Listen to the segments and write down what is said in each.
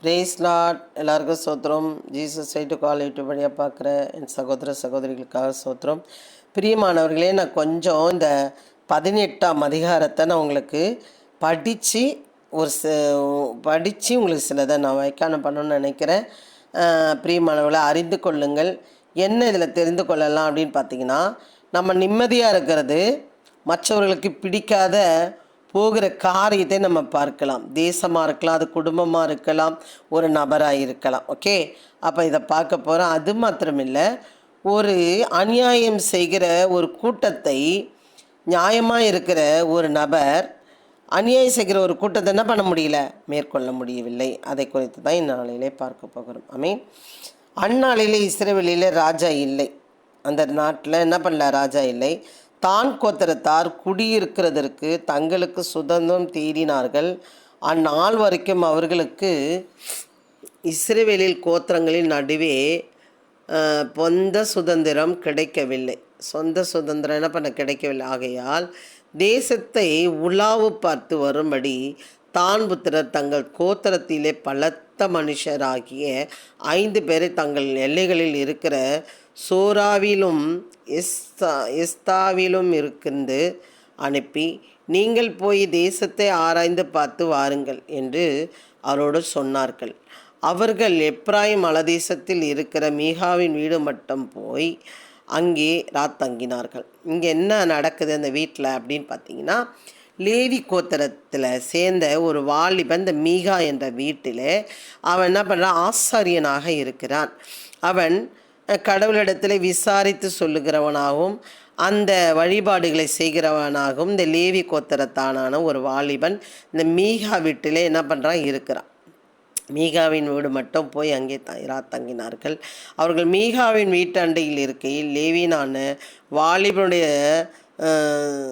Brace lot எல்லாருக்கும் சோத்திரம் Jesus site கால் YouTube வழியாக பார்க்குற என் சகோதர சகோதரிகளுக்காக சோத்திரம் பிரியமானவர்களே நான் கொஞ்சம் இந்த பதினெட்டாம் அதிகாரத்தை நான் உங்களுக்கு படித்து ஒரு ச படித்து உங்களுக்கு சிலதை நான் வைக்கான பண்ணணும்னு நினைக்கிறேன். பிரியமானவர்களை அறிந்து கொள்ளுங்கள். என்ன இதில் தெரிந்து கொள்ளலாம் அப்படின்னு பார்த்தீங்கன்னா நம்ம நிம்மதியாக இருக்கிறது மற்றவர்களுக்கு பிடிக்காத போகிற காரியத்தை நம்ம பார்க்கலாம். தேசமாக இருக்கலாம் அது குடும்பமாக இருக்கலாம் ஒரு நபராக இருக்கலாம். ஓகே? அப்போ இதை பார்க்க போகிறோம் அது மாத்திரமில்லை ஒரு அநியாயம் செய்கிற ஒரு கூட்டத்தை நியாயமாக இருக்கிற ஒரு நபர் அநியாயம் செய்கிற ஒரு கூட்டத்தை என்ன பண்ண முடியல? மேற்கொள்ள முடியவில்லை. அதை குறித்து தான் இந்நாளிலே பார்க்க போகிறோம். ஐ அந்நாளிலே இஸ்ரேவெளியில் ராஜா இல்லை. அந்த நாட்டில் என்ன பண்ணல? ராஜா இல்லை. தான் கோத்திரத்தார் குடியிருக்கிறதற்கு தங்களுக்கு சுதந்திரம் தேடினார்கள். அந்நாள் வரைக்கும் அவர்களுக்கு இஸ்ரேவேலில் கோத்திரங்களின் நடுவே பொந்த சுதந்திரம் கிடைக்கவில்லை. சொந்த சுதந்திரம் என்ன பண்ண கிடைக்கவில்லை. ஆகையால் தேசத்தை உலாவு பார்த்து வரும்படி தான் புத்திரர் தங்கள் கோத்திரத்திலே பலத்த மனுஷராகிய ஐந்து பேரை தங்கள் எல்லைகளில் இருக்கிற சோராவிலும் எஸ்தா எஸ்தாவிலும் இருந்து அனுப்பி நீங்கள் போய் தேசத்தை ஆராய்ந்து பார்த்து வாருங்கள் என்று அவரோடு சொன்னார்கள். அவர்கள் எப்ராயிம் மலதேசத்தில் இருக்கிற மீகாவின் வீடு மட்டும் போய் அங்கே ராத்தங்கினார்கள் இங்கே என்ன நடக்குது அந்த வீட்டில் அப்படின்னு பார்த்தீங்கன்னா லேவி கோத்தரத்தில் சேர்ந்த ஒரு வாலிபன் இந்த மீகா என்ற வீட்டில் அவன் என்ன பண்ணுறான் ஆசாரியனாக இருக்கிறான். அவன் கடவுளிடத்தில் விசாரித்து சொல்லுகிறவனாகவும் அந்த வழிபாடுகளை செய்கிறவனாகவும் இந்த லேவி கோத்தரத்தானான ஒரு வாலிபன் இந்த மீகா வீட்டிலே என்ன பண்ணுறான் இருக்கிறான். மீகாவின் வீடு மட்டும் போய் அங்கே த- இரா தங்கினார்கள். அவர்கள் மீகாவின் வீட்டண்டையில் இருக்கையில் லேவினான வாலிபனுடைய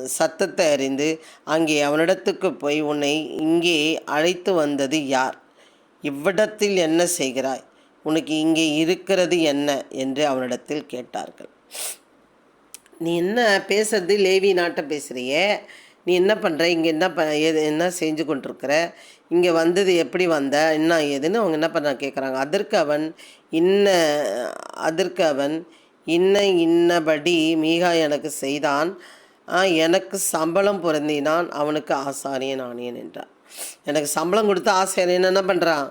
சத்தத்தை அறிந்து அங்கே அவனிடத்துக்கு போய் உன்னை இங்கே அழைத்து வந்தது யார்? இவ்விடத்தில் என்ன செய்கிறாய்? உனக்கு இங்கே இருக்கிறது என்ன? என்று அவனிடத்தில் கேட்டார்கள். நீ என்ன பேசுறது? லேவி நாட்டை பேசுகிறியே நீ என்ன பண்ணுற இங்கே என்ன ப எது என்ன செஞ்சு கொண்டிருக்கிற? இங்கே வந்தது எப்படி வந்த? என்ன ஏதுன்னு அவங்க என்ன பண்ண கேட்குறாங்க அதற்கு அவன் இன்ன அதற்கு அவன் இன்ன இன்னபடி மீகா எனக்கு செய்தான். எனக்கு சம்பளம் பொருந்தினான். அவனுக்கு ஆசாரியன் ஆணியன் என்றான் எனக்கு சம்பளம் கொடுத்து ஆசாரியன் என்ன பண்ணுறான்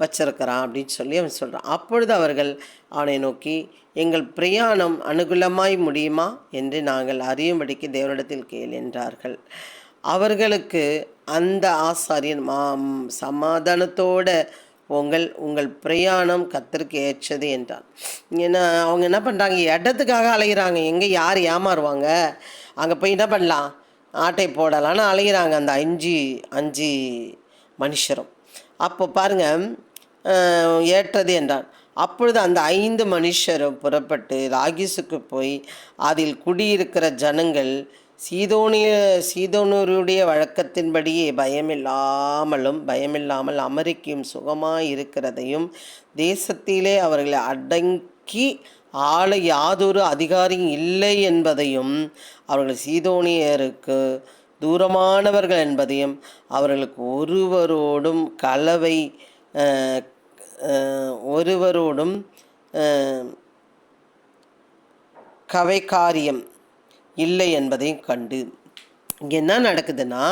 வச்சிருக்கிறான் அப்படின்னு சொல்லி அவன் சொல்கிறான் அப்பொழுது அவர்கள் அவனை நோக்கி எங்கள் பிரயாணம் அனுகூலமாய் முடியுமா? என்று நாங்கள் அறியும்படிக்கு தேவனிடத்தில் கேள் என்றார்கள். அவர்களுக்கு அந்த ஆசாரியன் மா சமாதானத்தோட உங்கள் உங்கள் பிரயாணம் கத்திற்கு ஏற்றது என்றான். ஏன்னா அவங்க என்ன பண்ணுறாங்க இடத்துக்காக அலைகிறாங்க எங்கே யார் ஏமாறுவாங்க? அங்கே போய் என்ன பண்ணலாம்? ஆட்டை போடலான்னு அலைகிறாங்க அந்த அஞ்சு அஞ்சு மனுஷரும். அப்போ பாருங்கள் ஏற்றது என்றான். அப்பொழுது அந்த ஐந்து மனுஷரும் புறப்பட்டு ராகிசுக்கு போய் அதில் குடியிருக்கிற ஜனங்கள் சீதோனிய சீதோனூருடைய வழக்கத்தின்படியே பயமில்லாமலும் பயமில்லாமல் அமெரிக்கையும் சுகமாக இருக்கிறதையும் தேசத்திலே அவர்களை அடங்கி ஆள யாதொரு அதிகாரியும் இல்லை என்பதையும் அவர்கள் சீதோனியருக்கு தூரமானவர்கள் என்பதையும் அவர்களுக்கு ஒருவரோடும் கலவை ஒருவரோடும் கவைக்காரியம் இல்லை என்பதையும் கண்டு. இங்கே என்ன நடக்குதுன்னா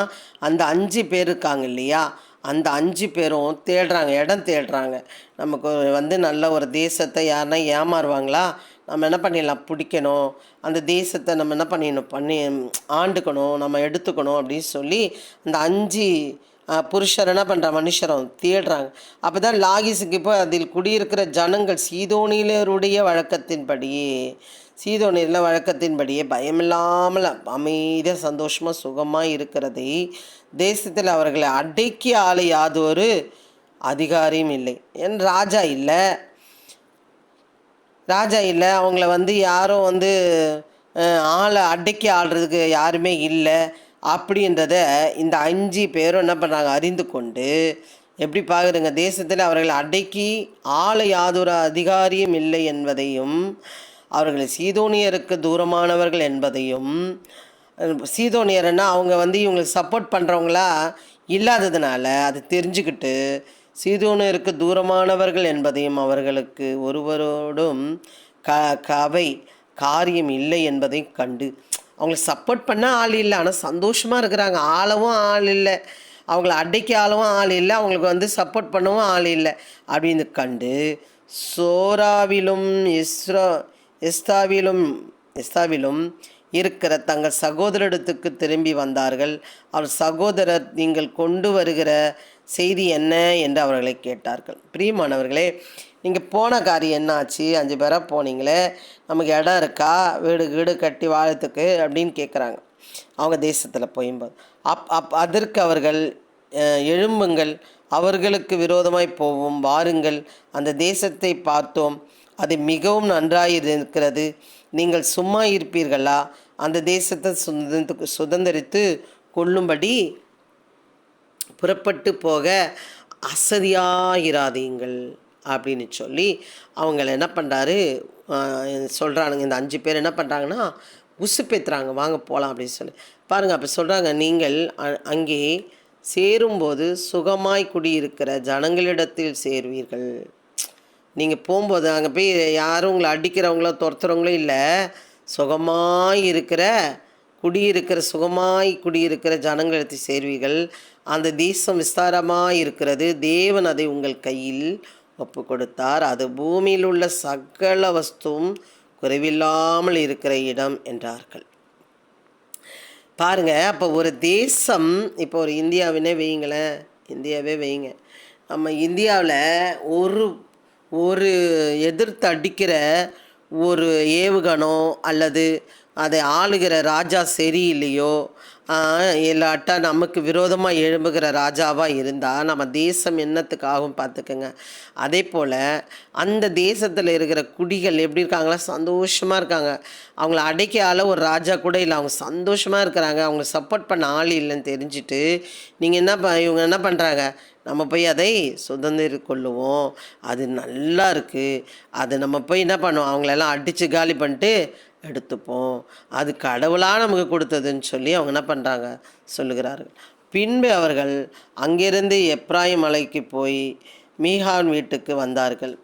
அந்த அஞ்சு பேர் இருக்காங்க இல்லையா? அந்த அஞ்சு பேரும் தேடுறாங்க இடம் தேடுறாங்க. நமக்கு வந்து நல்ல ஒரு தேசத்தை யாருன்னா ஏமாறுவாங்களா? நம்ம என்ன பண்ணிடலாம்? பிடிக்கணும். அந்த தேசத்தை நம்ம என்ன பண்ணிடணும்? பண்ணி ஆண்டுக்கணும். நம்ம எடுத்துக்கணும் அப்படின்னு சொல்லி அந்த அஞ்சு புருஷர் என்ன பண்ணுற மனுஷரும் தேடுறாங்க. அப்போ தான் லாகிஸுக்கு இப்போ அதில் குடியிருக்கிற ஜனங்கள் சீதோனிலருடைய வழக்கத்தின்படியே சீதோனியில் வழக்கத்தின்படியே பயமில்லாமல் அமைதியாக சந்தோஷமாக சுகமாக இருக்கிறதை தேசத்தில் அவர்களை அடக்கி ஆள யாதொரு அதிகாரியும் இல்லை. என் ராஜா இல்லை. ராஜா இல்லை அவங்கள வந்து யாரும் வந்து ஆளை அடக்கி ஆடுறதுக்கு யாருமே இல்லை. அப்படின்றத இந்த அஞ்சு பேரும் என்ன பண்ணுறாங்க அறிந்து கொண்டு எப்படி பார்க்குறங்க தேசத்தில் அவர்களை அடக்கி ஆளை யாதொரு அதிகாரியும் இல்லை என்பதையும் அவர்கள் சீதோனியருக்கு தூரமானவர்கள் என்பதையும் அஹ், சீதோனியர்னா அவங்க வந்து இவங்களுக்கு சப்போர்ட் பண்ணுறவங்களா இல்லாததுனால அது தெரிஞ்சுக்கிட்டு சீதோனருக்கு தூரமானவர்கள் என்பதையும் அவர்களுக்கு ஒருவரோடும் க கவை காரியம் இல்லை என்பதையும் கண்டு. அவங்களுக்கு சப்போர்ட் பண்ண ஆள் இல்லை. ஆனால் சந்தோஷமாக இருக்கிறாங்க. ஆளவும் ஆள் இல்லை. அவங்கள அடைக்க ஆளவும் ஆள் இல்லை. அவங்களுக்கு வந்து சப்போர்ட் பண்ணவும் ஆள் இல்லை. அப்படின்னு கண்டு சோராவிலும் இஸ்ரோ இஸ்தாவிலும் எஸ்தாவிலும் இருக்கிற தங்கள் சகோதரத்துக்கு திரும்பி வந்தார்கள். அவர் சகோதரர் நீங்கள் கொண்டு வருகிற செய்தி என்ன என்று அவர்களை கேட்டார்கள். பிரியமானவர்களே நீங்கள் போன காரியம் என்ன ஆச்சு அஞ்சு பேராக போனீங்களே? நமக்கு இடம் இருக்கா? வீடு வீடு கட்டி வாழத்துக்கு அப்படின்னு கேட்குறாங்க அவங்க தேசத்தில் போயும்போது. அப் அப் அதற்கு அவர்கள் எழும்புங்கள். அவர்களுக்கு விரோதமாய் போவோம். வாருங்கள். அந்த தேசத்தை பார்த்தோம். அது மிகவும் நன்றாக இருக்கிறது நீங்கள் சும்மா இருப்பீர்களா? அந்த தேசத்தை சுதந்திரத்துக்கு சுதந்திரித்து கொள்ளும்படி புறப்பட்டு போக அசதியாயிராதீங்கள் அப்படின்னு சொல்லி அவங்கள என்ன பண்ணுறாரு சொல்கிறானுங்க இந்த அஞ்சு பேர் என்ன பண்ணுறாங்கன்னா உசுப்பேத்துறாங்க வாங்க போகலாம் அப்படின்னு சொல்லி. பாருங்கள் அப்போ சொல்கிறாங்க நீங்கள் அங்கே சேரும்போது சுகமாய் குடியிருக்கிற ஜனங்களிடத்தில் சேர்வீர்கள். நீங்கள் போகும்போது அங்கே போய் யாரும் உங்களை அடிக்கிறவங்களோ துரத்துறவங்களோ இல்லை. சுகமாக இருக்கிற குடியிருக்கிற சுகமாய் குடியிருக்கிற ஜனங்களுக்கு சேர்வீர்கள் அந்த தேசம் விஸ்தாரமாக இருக்கிறது. தேவன் அதை உங்கள் கையில் ஒப்பு கொடுத்தார் அது பூமியில் உள்ள சகல வஸ்துவும் குறைவில்லாமல் இருக்கிற இடம் என்றார்கள். பாருங்க அப்போ ஒரு தேசம் இப்போ ஒரு இந்தியாவினே வையுங்களேன். இந்தியாவே வையுங்க. நம்ம இந்தியாவில் ஒரு ஒரு எதிர்த்து அடிக்கிற ஒரு ஏவுகணம் அல்லது அதை ஆளுகிற ராஜா சரியில்லையோ இல்லாட்டா நமக்கு விரோதமாக எழும்புகிற ராஜாவாக இருந்தால் நம்ம தேசம் என்னத்துக்காகவும் பார்த்துக்கோங்க. அதே போல் அந்த தேசத்தில் இருக்கிற குடிகள் எப்படி இருக்காங்களா? சந்தோஷமாக இருக்காங்க. அவங்கள அடைக்க ஆள ஒரு ராஜா கூட இல்லை. அவங்க சந்தோஷமாக இருக்கிறாங்க. அவங்க சப்போர்ட் பண்ண ஆள் இல்லைன்னு தெரிஞ்சுட்டு நீங்கள் என்ன ப இவங்க என்ன பண்ணுறாங்க நம்ம போய் அதை சுதந்திர கொள்ளுவோம். அது நல்லா இருக்குது அது நம்ம போய் என்ன பண்ணுவோம்? அவங்களெல்லாம் அடித்து காலி பண்ணிட்டு எடுத்துப்போம். அது கடவுளாக நமக்கு கொடுத்ததுன்னு சொல்லி அவங்க என்ன பண்ணுறாங்க சொல்லுகிறார்கள். பின்பு அவர்கள் அங்கிருந்து எப்ராயிம் மலைக்கு போய் மீகான் வீட்டுக்கு வந்தார்கள்.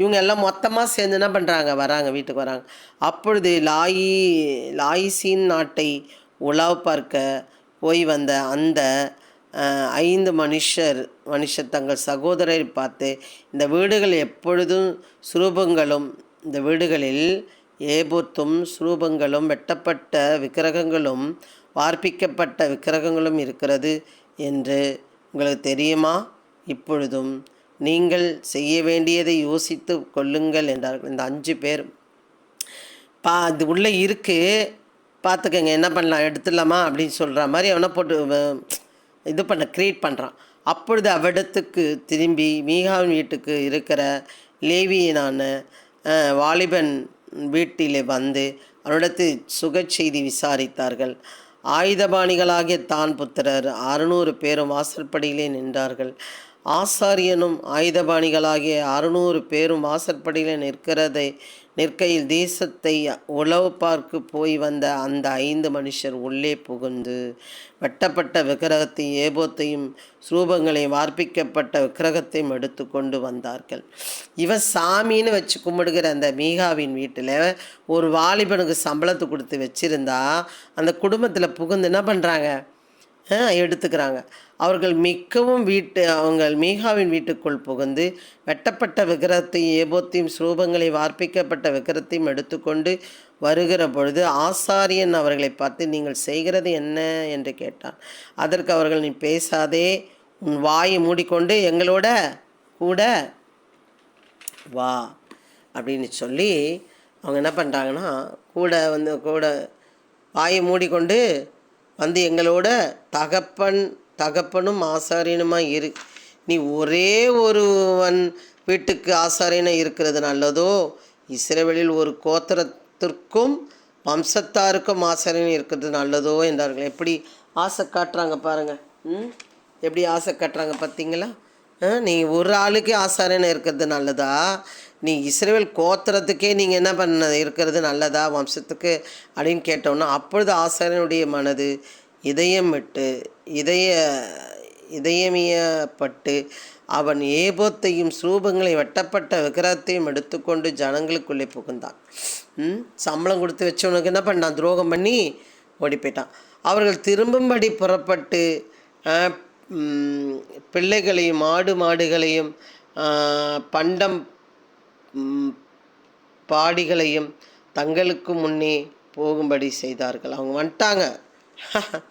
இவங்க எல்லாம் மொத்தமாக சேர்ந்து என்ன பண்ணுறாங்க வராங்க வீட்டுக்கு வராங்க. அப்பொழுது லாயி லாயிசின் நாட்டை உலாவ் பார்க்க போய் வந்த அந்த ஐந்து மனுஷர் மனுஷர் தங்கள் சகோதரரை பார்த்து இந்த வீடுகள் எப்பொழுதும் சுரூபங்களும் இந்த வீடுகளில் ஏபோத்தும் ஸ்ரூபங்களும் வெட்டப்பட்ட விக்கிரகங்களும் வார்ப்பிக்கப்பட்ட விக்கிரகங்களும் இருக்கிறது என்று உங்களுக்கு தெரியுமா? இப்பொழுதும் நீங்கள் செய்ய வேண்டியதை யோசித்து கொள்ளுங்கள் என்றார்கள். இந்த அஞ்சு பேர். பா இது உள்ளே இருக்குது பார்த்துக்கங்க என்ன பண்ணலாம்? எடுத்துடலாமா? அப்படின்னு சொல்கிற மாதிரி அவனை போட்டு இது பண்ண க்ரியேட் பண்ணுறான் அப்பொழுது அவ்விடத்துக்கு திரும்பி மீகாவின் வீட்டுக்கு இருக்கிற லேவியனான வாலிபன் வீட்டிலே வந்து அவனிடத்து சுகச்செய்தி விசாரித்தார்கள். ஆயுதபாணிகளாகிய தான் புத்திரர் அறுநூறு பேரும் வாசற்படியிலே நின்றார்கள். ஆசாரியனும் ஆயுதபாணிகளாகிய அறுநூறு பேரும் வாசற்படியிலே நிற்கிறதை நிற்கையில் தேசத்தை உளவு பார்க்க போய் வந்த அந்த ஐந்து மனுஷர் உள்ளே புகுந்து வெட்டப்பட்ட விக்கிரகத்தையும் ஏபோத்தையும் ஸ்ரூபங்களையும் வார்ப்பிக்கப்பட்ட விக்கிரகத்தையும் எடுத்து கொண்டு வந்தார்கள். இவன் சாமின்னு வச்சு கும்பிடுகிற அந்த மீகாவின் வீட்டில் ஒரு வாலிபனுக்கு சம்பளத்தை கொடுத்து வச்சுருந்தா அந்த குடும்பத்தில் புகுந்து என்ன பண்ணுறாங்க எடுத்துக்கிறாங்க. அவர்கள் மிக்கவும் வீட்டு அவங்க மீகாவின் வீட்டுக்குள் புகுந்து வெட்டப்பட்ட விக்கிரத்தையும் ஏபோத்தையும் ஸ்ரூபங்களை வார்ப்பிக்கப்பட்ட விக்கிரத்தையும் எடுத்துக்கொண்டு வருகிற பொழுது ஆசாரியன் அவர்களை பார்த்து நீங்கள் செய்கிறது என்ன? என்று கேட்டான். அதற்கு அவர்கள் நீ பேசாதே உன் வாயை மூடிக்கொண்டு எங்களோட கூட வா அப்படின்னு சொல்லி அவங்க என்ன பண்ணுறாங்கன்னா கூட வந்து கூட வாயை மூடிக்கொண்டு வந்து எங்களோட தகப்பன் தகப்பனும் ஆசாரியனுமா இரு. நீ ஒரே ஒருவன் வீட்டுக்கு ஆசாரியனாக இருக்கிறது நல்லதோ? இஸ்ரேவெளியில் ஒரு கோத்திரத்திற்கும் வம்சத்தாருக்கும் ஆசாரியன் இருக்கிறது நல்லதோ என்றார்கள். எப்படி ஆசை காட்டுறாங்க பாருங்கள் ம்? எப்படி ஆசை காட்டுறாங்க பார்த்தீங்களா? ஆ, நீ ஒரு ஆளுக்கே ஆசாரியனாக இருக்கிறது நல்லதா? நீ இஸ்ரேல் கோத்திரத்துக்கே நீங்கள் என்ன பண்ண இருக்கிறது நல்லதா வம்சத்துக்கு? அப்படின்னு கேட்டோன்னா அப்பொழுது ஆசாரியனுடைய மனது இதயம் விட்டு இதய இதயமியப்பட்டு அவன் ஏபோத்தையும் சூபங்களை வெட்டப்பட்ட விக்கிரத்தையும் எடுத்துக்கொண்டு ஜனங்களுக்குள்ளே புகுந்தான். சம்பளம் கொடுத்து வச்சவனுக்கு என்ன பண்ணான்? துரோகம் பண்ணி ஓடி போயிட்டான். அவர்கள் திரும்பும்படி புறப்பட்டு பிள்ளைகளையும் ஆடு மாடுகளையும் பண்டம் பாடிகளையும் தங்களுக்கு முன்னே போகும்படி செய்தார்கள். அவங்க வந்துட்டாங்க.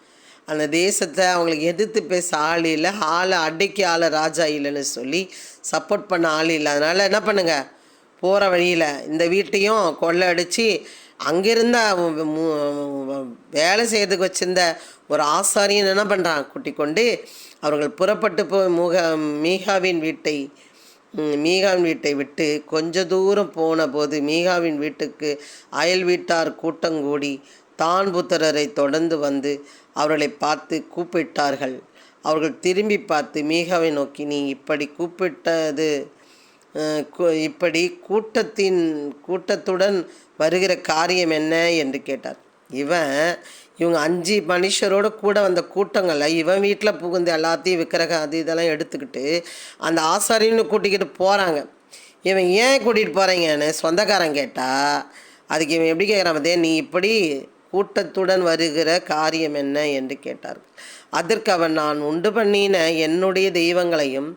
அந்த தேசத்தை அவங்களுக்கு எதிர்த்து பேச ஆள் இல்லை. ஆளை அடைக்கி ஆளை ராஜா இல்லைன்னு சொல்லி சப்போர்ட் பண்ண ஆள் இல்லை. அதனால் என்ன பண்ணுங்கள் போகிற வழியில் இந்த வீட்டையும் கொள்ளை அடித்து அங்கிருந்த மு- வேலை செய்யறதுக்கு வச்சிருந்த ஒரு ஆசாரியன் என்ன பண்ணுறான் கூட்டிக் கொண்டு அவர்கள் புறப்பட்டு போய் முக மீகாவின் வீட்டை மீகாவின் வீட்டை விட்டு கொஞ்ச தூரம் போன போது மீகாவின் வீட்டுக்கு அயல் வீட்டார் கூட்டங்கூடி தான் புத்திரரை தொடர்ந்து வந்து அவர்களை பார்த்து கூப்பிட்டார்கள். அவர்கள் திரும்பி பார்த்து மீகாவை நோக்கி நீ இப்படி கூப்பிட்டது இப்படி கூட்டத்தின் கூட்டத்துடன் வருகிற காரியம் என்ன? என்று கேட்டார். இவன் இவங்க அஞ்சு மனுஷரோட கூட வந்த கூட்டங்களில் இவன் வீட்டில் புகுந்து எல்லாத்தையும் விக்கிரக அது இதெல்லாம் எடுத்துக்கிட்டு அந்த ஆசாரின்னு கூட்டிக்கிட்டு போகிறாங்க இவன் ஏன் கூட்டிகிட்டு போகிறீங்கன்னு சொந்தக்காரன் கேட்டால் அதுக்கு இவன் எப்படி கேட்குறான் பார்த்தே நீ இப்படி கூட்டத்துடன் வருகிற காரியம் என்ன என்று கேட்டார் அதற்கு அவன் நான் உண்டு பண்ணின என்னுடைய தெய்வங்களையும்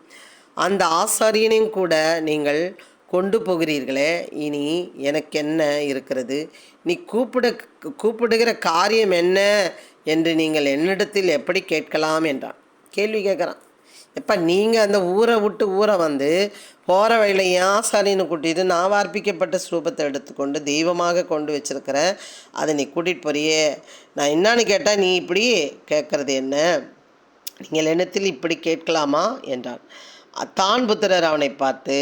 அந்த ஆசாரியனையும் கூட நீங்கள் கொண்டு போகிறீர்களே. இனி எனக்கு என்ன இருக்கிறது? நீ கூப்பிட கூப்பிடுகிற காரியம் என்ன என்று நீங்கள் என்னிடத்தில் எப்படி கேட்கலாம் என்றான். கேள்வி கேட்குறான். எப்போ நீங்கள் அந்த ஊரை விட்டு ஊரை வந்து போகிற வழியில் ஏன் ஆசாரின்னு கூட்டிட்டு நான் வார்ப்பிக்கப்பட்ட ஸ்ரூபத்தை எடுத்துக்கொண்டு தெய்வமாக கொண்டு வச்சிருக்கிறேன் அதை நீ கூட்டிகிட்டு போறியே. நான் என்னான்னு கேட்டால் நீ இப்படி கேட்குறது என்ன? நீங்கள் என்னத்தில் இப்படி கேட்கலாமா என்றான். தான் புத்திரர் அவனை பார்த்து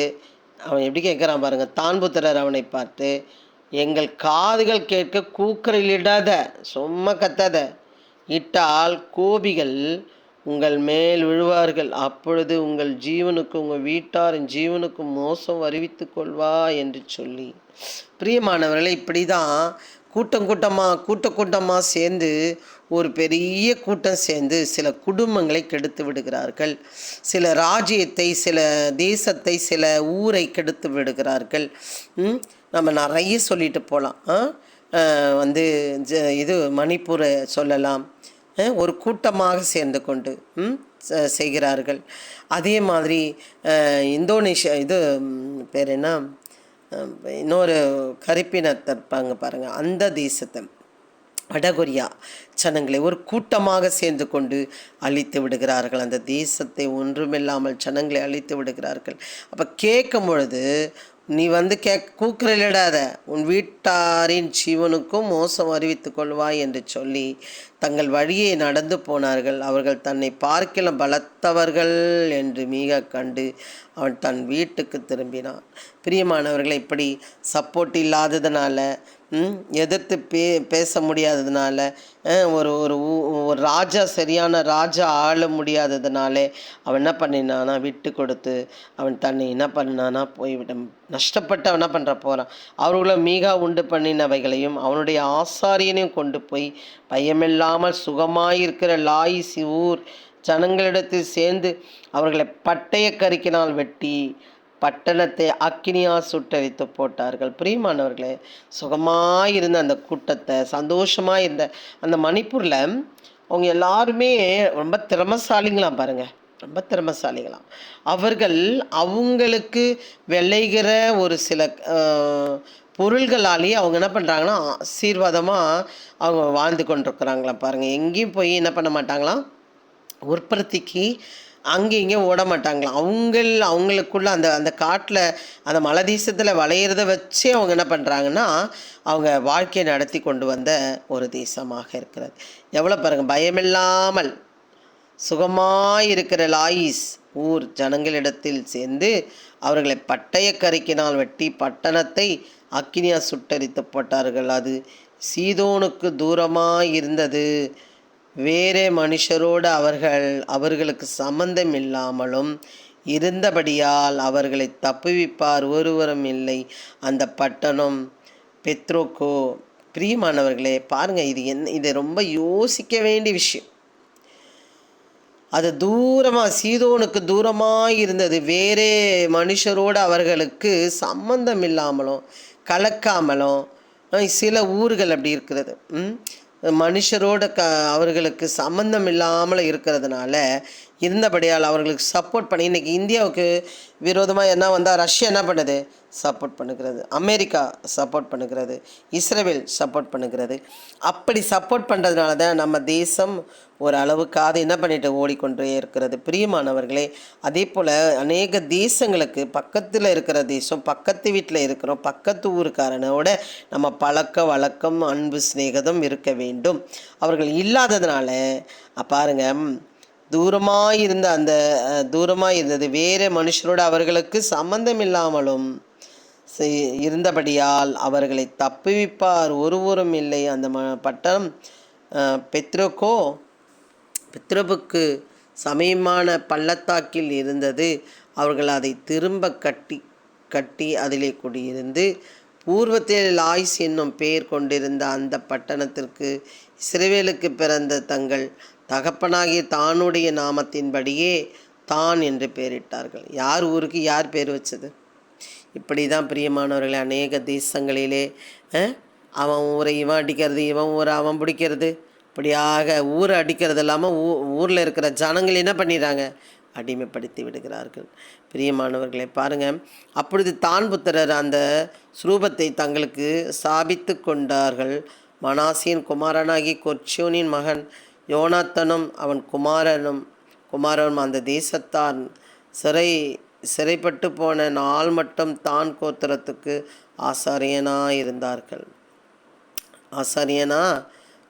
அவன் எப்படி கேட்குறான் பாருங்கள் தான் புத்திரர் அவனை பார்த்து எங்கள் காதுகள் கேட்க கூக்குரலிடாத சும்மா கத்தாத. இட்டால் கோபிகள் உங்கள் மேல் விழுவார்கள். அப்பொழுது உங்கள் ஜீவனுக்கு உங்கள் வீட்டாரின் ஜீவனுக்கு மோசம் வருவித்து கொள்வா என்று சொல்லி. பிரியமானவர்களை இப்படி தான் கூட்டம் கூட்டமாக கூட்ட கூட்டமாக சேர்ந்து ஒரு பெரிய கூட்டம் சேர்ந்து சில குடும்பங்களை கெடுத்து விடுகிறார்கள். சில ராஜ்யத்தை சில தேசத்தை சில ஊரை கெடுத்து விடுகிறார்கள். ம்? நம்ம நிறைய சொல்லிட்டு போகலாம் வந்து ஜ- இது மணிப்பூரை சொல்லலாம். ஒரு கூட்டமாக சேர்ந்து கொண்டு ம், செய்கிறார்கள். அதே மாதிரி இந்தோனேஷியா இது பேர் என்ன? இன்னொரு கருப்பினத்தை இருப்பாங்க பாருங்கள் அந்த தேசத்தை. வடகொரியா ஜனங்களை ஒரு கூட்டமாக சேர்ந்து கொண்டு அழித்து விடுகிறார்கள். அந்த தேசத்தை ஒன்றுமில்லாமல் ஜனங்களை அழித்து விடுகிறார்கள். அப்போ கேட்கும் பொழுது நீ வந்து கே கூக்குரலிடாத உன் வீட்டாரின் ஜீவனுக்கும் மோசம் அறிவித்து கொள்வாய் என்று சொல்லி தங்கள் வழியே நடந்து போனார்கள். அவர்கள் தன்னை பார்க்கிலும் பலத்தவர்கள் என்று மிக கண்டு அவன் தன் வீட்டுக்கு திரும்பினான். பிரியமானவர்களை இப்படி சப்போர்ட் இல்லாததுனால எதிர்த்து பே பேச முடியாததுனால ஒரு ஒரு ஊ- ஒரு ராஜா சரியான ராஜா ஆள முடியாததுனாலே அவன் என்ன பண்ணினானா விட்டு கொடுத்து அவன் தன்னை என்ன பண்ணானா போய்விட நஷ்டப்பட்டு அவன் என்ன பண்ணுற போகிறான் அவர்களை மீகா உண்டு பண்ணினவைகளையும் அவனுடைய ஆசாரியனையும் கொண்டு போய் பயமில்லாமல் சுகமாயிருக்கிற லாயிசி ஊர் ஜனங்களிடத்தில் சேர்ந்து அவர்களை பட்டய கருக்கினால் வெட்டி பட்டணத்தை அக்கினியா சுட்டரித்து போட்டார்கள். பிரியமானவர்களே சுகமாக இருந்த அந்த கூட்டத்தை சந்தோஷமாக இருந்த அந்த மணிப்பூரில் அவங்க எல்லாருமே ரொம்ப திறமசாலிங்களாம் பாருங்க. ரொம்ப திறமசாலிகளாம் அவர்கள் அவங்களுக்கு விளைகிற ஒரு சில பொருள்களாலேயே அவங்க என்ன பண்ணுறாங்கன்னா ஆசீர்வாதமாக அவங்க வாழ்ந்து கொண்டிருக்கிறாங்களாம் பாருங்கள் எங்கேயும் போய் என்ன பண்ண மாட்டாங்களாம்? உற்பத்திக்கு அங்கே இங்கே ஓட மாட்டாங்களாம். அவங்கள் அவங்களுக்குள்ள அந்த அந்த காட்டில் அந்த மலை தேசத்தில் வளையிறத வச்சு அவங்க என்ன பண்ணுறாங்கன்னா அவங்க வாழ்க்கையை நடத்தி கொண்டு வந்த ஒரு தேசமாக இருக்கிறது. எவ்வளோ பாருங்கள் பயமில்லாமல் சுகமாயிருக்கிற லாயிஸ் ஊர் ஜனங்களிடத்தில் சேர்ந்து அவர்களை பட்டய கருக்கினால் வெட்டி பட்டணத்தை அக்கினியா சுட்டரித்து போட்டார்கள். அது சீதோனுக்கு தூரமாக இருந்தது வேறே மனுஷரோடு அவர்கள் அவர்களுக்கு சம்பந்தம் இல்லாமலும் இருந்தபடியால் அவர்களை தப்புவிப்பார் ஒருவரும் இல்லை. அந்த பட்டணம் பெத்ரோக்கோ பிரியமானவர்களே பாருங்கள் இது என்ன இதை ரொம்ப யோசிக்க வேண்டிய விஷயம். அது தூரமாக சீதோனுக்கு தூரமாக இருந்தது. வேறே மனுஷரோடு அவர்களுக்கு சம்பந்தம் இல்லாமலும் கலக்காமலும் சில ஊர்கள் அப்படி இருக்கிறது. ம்? மனுஷரோட க அவர்களுக்கு சம்மந்தம் இல்லாமல் இருக்கிறதுனால இருந்தபடியால் அவர்களுக்கு சப்போர்ட் பண்ணி இன்னைக்கு இந்தியாவுக்கு விரோதமாக என்ன வந்தால் ரஷ்யா என்ன பண்ணுது? சப்போர்ட் பண்ணுகிறது. அமெரிக்கா சப்போர்ட் பண்ணுகிறது. இஸ்ரேல் சப்போர்ட் பண்ணுகிறது. அப்படி சப்போர்ட் பண்ணுறதுனால தான் நம்ம தேசம் ஒரு அளவுக்காவது என்ன பண்ணிட்டு ஓடிக்கொண்டே இருக்கிறது. பிரியமானவர்களே அதே போல் அநேக தேசங்களுக்கு பக்கத்தில் இருக்கிற தேசம் பக்கத்து வீட்டில் இருக்கிறோம் பக்கத்து ஊருக்காரனோட நம்ம பழக்க வழக்கம் அன்பு சிநேகதம் இருக்க வேண்டும். அவர்கள் இல்லாததுனால பாருங்கள் தூரமாக இருந்த அந்த தூரமாக இருந்தது. வேறு மனுஷரோடு அவர்களுக்கு சம்மந்தம் இல்லாமலும் இருந்தபடியால் அவர்களை தப்புவிப்பார். ஒருவரும் இல்லை. அந்த ம பட்டம் பெத்ரோக்கோ பித்ரபுக்கு சமயமான பள்ளத்தாக்கில் இருந்தது. அவர்கள் அதை திரும்ப கட்டி கட்டி அதிலே குடியிருந்து பூர்வத்தில் லாய்ஸ் என்னும் பெயர் கொண்டிருந்த அந்த பட்டணத்திற்கு இஸ்ரேவேலுக்கு பிறந்த தங்கள் தகப்பனாகிய தானுடைய நாமத்தின்படியே தான் என்று பெயரிட்டார்கள். யார் ஊருக்கு யார் பேர் வச்சது? இப்படி தான் பிரியமானவர்களே அநேக தேசங்களிலே அவன் ஊரை இவன் அடிக்கிறது இவன் ஊரை அவன் பிடிக்கிறது. இப்படியாக ஊரை அடிக்கிறது இல்லாமல் ஊ ஊரில் இருக்கிற ஜனங்கள் என்ன பண்ணிடுறாங்க? அடிமைப்படுத்தி விடுகிறார்கள். பிரியமானவர்களை பாருங்கள் அப்பொழுது தான் புத்திரர் அந்த ஸ்ரூபத்தை தங்களுக்கு சாபித்து கொண்டார்கள். மனாசியின் குமாரனாகி கொர்ச்சியோனின் மகன் யோனாத்தனும் அவன் குமாரனும் குமாரனும் அந்த தேசத்தான் சிறை சிறைப்பட்டு போன நாள் மட்டும் தான் கோத்திரத்துக்கு ஆசாரியனாக இருந்தார்கள். ஆசாரியனா?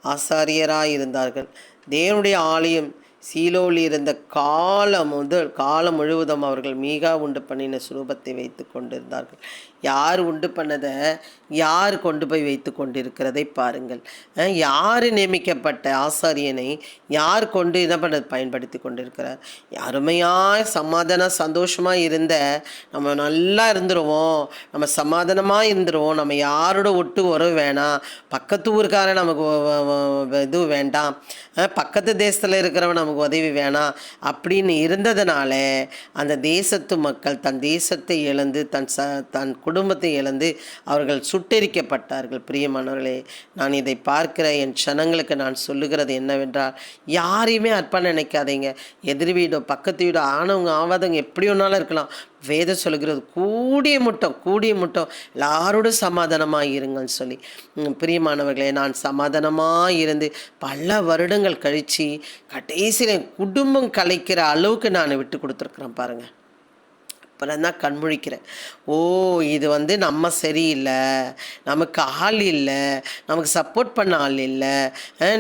ஆசாரியராக இருந்தார்கள் தேவனுடைய ஆலயம் சீலோவில் இருந்த காலம் முதல் காலம் முழுவதும் அவர்கள் மீகா உண்டு பண்ணின சுரூபத்தை வைத்து கொண்டிருந்தார்கள். யார் உண்டு பண்ணதை? யார் கொண்டு போய் வைத்து கொண்டிருக்கிறதை பாருங்கள். யார் நியமிக்கப்பட்ட ஆசாரியனை யார் கொண்டு என்ன பண்ண பயன்படுத்தி கொண்டிருக்கிறார்? அருமையாக சமாதான சந்தோஷமாக இருந்த நம்ம நல்லா இருந்துருவோம். நம்ம சமாதானமாக இருந்துருவோம். நம்ம யாரோட ஒட்டு உறவு வேணாம் பக்கத்து ஊருக்காரன் நமக்கு இது வேண்டாம். பக்கத்து தேசத்தில் இருக்கிறவன் நமக்கு உதவி வேணாம் அப்படின்னு இருந்ததுனால அந்த தேசத்து மக்கள் தன் தேசத்தை இழந்து தன் ச தன் குடும்பத்தை இழந்து அவர்கள் சுட்டெரிக்கப்பட்டார்கள். பிரியமானவர்களே நான் இதை பார்க்கிற என் சனங்களுக்கு நான் சொல்லுகிறது என்னவென்றால் யாரையுமே அற்ப நினைக்காதீங்க. எதிர் வீடோ பக்கத்து வீடோ ஆனவங்க ஆவாதவங்க எப்படி ஒன்றாலும் இருக்கலாம். வேதம் சொல்லுகிறது கூடிய முட்டம் கூடிய முட்டம் எல்லாரோடும் சமாதானமாக இருங்கன்னு சொல்லி. பிரியமானவர்களே நான் சமாதானமாக இருந்து பல வருடங்கள் கழித்து கடைசியில் என் குடும்பம் கலைக்கிற அளவுக்கு நான் விட்டு கொடுத்துருக்குறேன் பாருங்கள் அப்புறம் தான் கண்முழிக்கிறேன். ஓ இது வந்து நம்ம சரியில்லை நமக்கு ஆள் இல்லை நமக்கு சப்போர்ட் பண்ண ஆள் இல்லை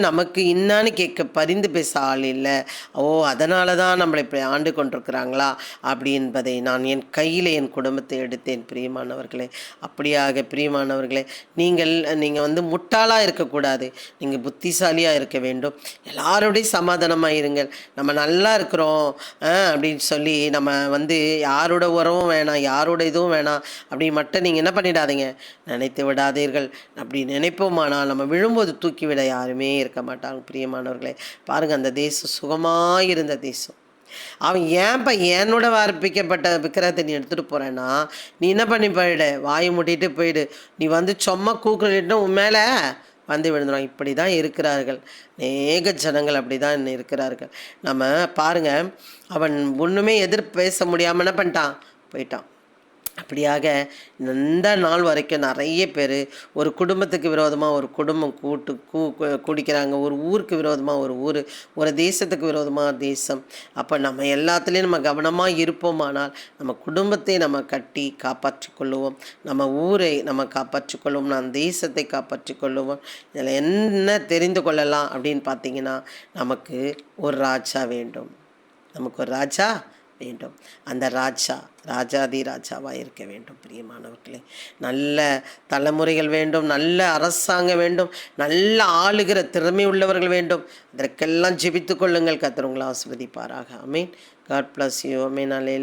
நமக்கு இன்னான்னு கேட்க பரிந்து பேச ஆள் இல்லை. ஓ அதனால தான் நம்மளை இப்படி ஆண்டு கொண்டிருக்கிறாங்களா? அப்படி என்பதை நான் என் கையில் என் குடும்பத்தை எடுத்தேன். பிரியமானவர்களே அப்படியாக பிரியமானவர்களே நீங்கள் நீங்கள் வந்து முட்டாளாக இருக்கக்கூடாது. நீங்கள் புத்திசாலியாக இருக்க வேண்டும். எல்லாரோடையும் சமாதானமாக இருங்கள். நம்ம நல்லா இருக்கிறோம் அப்படின்னு சொல்லி நம்ம வந்து யாரோட உறவும் வேணாம் யாரோட இதுவும் வேணாம் அப்படி மட்டும் நீங்கள் என்ன பண்ணிடாதீங்க. நினைத்து விடாதீர்கள். அப்படி நினைப்போமானால் நம்ம விழும்போது தூக்கி விட யாருமே இருக்க மாட்டாங்க பிரியமானவர்களே. பாருங்கள் அந்த தேசம் சுகமாக இருந்த தேசம். அவன் ஏன்ப்பா என்னோட வார்ப்பிக்கப்பட்ட விக்கிரகத்தை நீ எடுத்துகிட்டு போகிறேன்னா நீ என்ன பண்ணி போயிடு? வாயை மூட்டிட்டு போயிடு. நீ வந்து சும்மா கூக்குலிட்டு உன் மேலே வந்து விழுந்துடும் இப்படி தான் இருக்கிறார்கள். அநேக ஜனங்கள் அப்படி தான் இருக்கிறார்கள். நம்ம பாருங்க அவன் ஒன்றுமே எதிர் பேச முடியாமல் என்ன பண்ணிட்டான்? போயிட்டான். அப்படியாக இந்த நாள் வரைக்கும் நிறைய பேர் ஒரு குடும்பத்துக்கு விரோதமாக ஒரு குடும்பம் கூட்டு கூ குடிக்கிறாங்க. ஒரு ஊருக்கு விரோதமாக ஒரு ஊர் ஒரு தேசத்துக்கு விரோதமாக தேசம். அப்போ நம்ம எல்லாத்துலேயும் நம்ம கவனமாக இருப்போமானால் நம்ம குடும்பத்தை நம்ம கட்டி காப்பாற்றிக் கொள்ளுவோம். நம்ம ஊரை நம்ம காப்பாற்றி கொள்ளுவோம். நம் தேசத்தை காப்பாற்றிக் கொள்ளுவோம். இதில் என்ன தெரிந்து கொள்ளலாம் அப்படின்னு பார்த்தீங்கன்னா நமக்கு ஒரு ராஜா வேண்டும். நமக்கு ஒரு ராஜா வேண்டும். அந்த ராஜா ராஜாதி ராஜாவாக இருக்க வேண்டும் பிரியமானவர்களே. நல்ல தலைமுறைகள் வேண்டும் நல்ல அரசாங்கம் வேண்டும் நல்ல ஆளுகிற திறமை உள்ளவர்கள் வேண்டும். அதற்கெல்லாம் ஜெபித்து கொள்ளுங்கள் கத்திரவங்களை உங்களை ஆஸ்வதிப்பாராக அமீன் காட் பிளஸ் யூ அமீன் அலே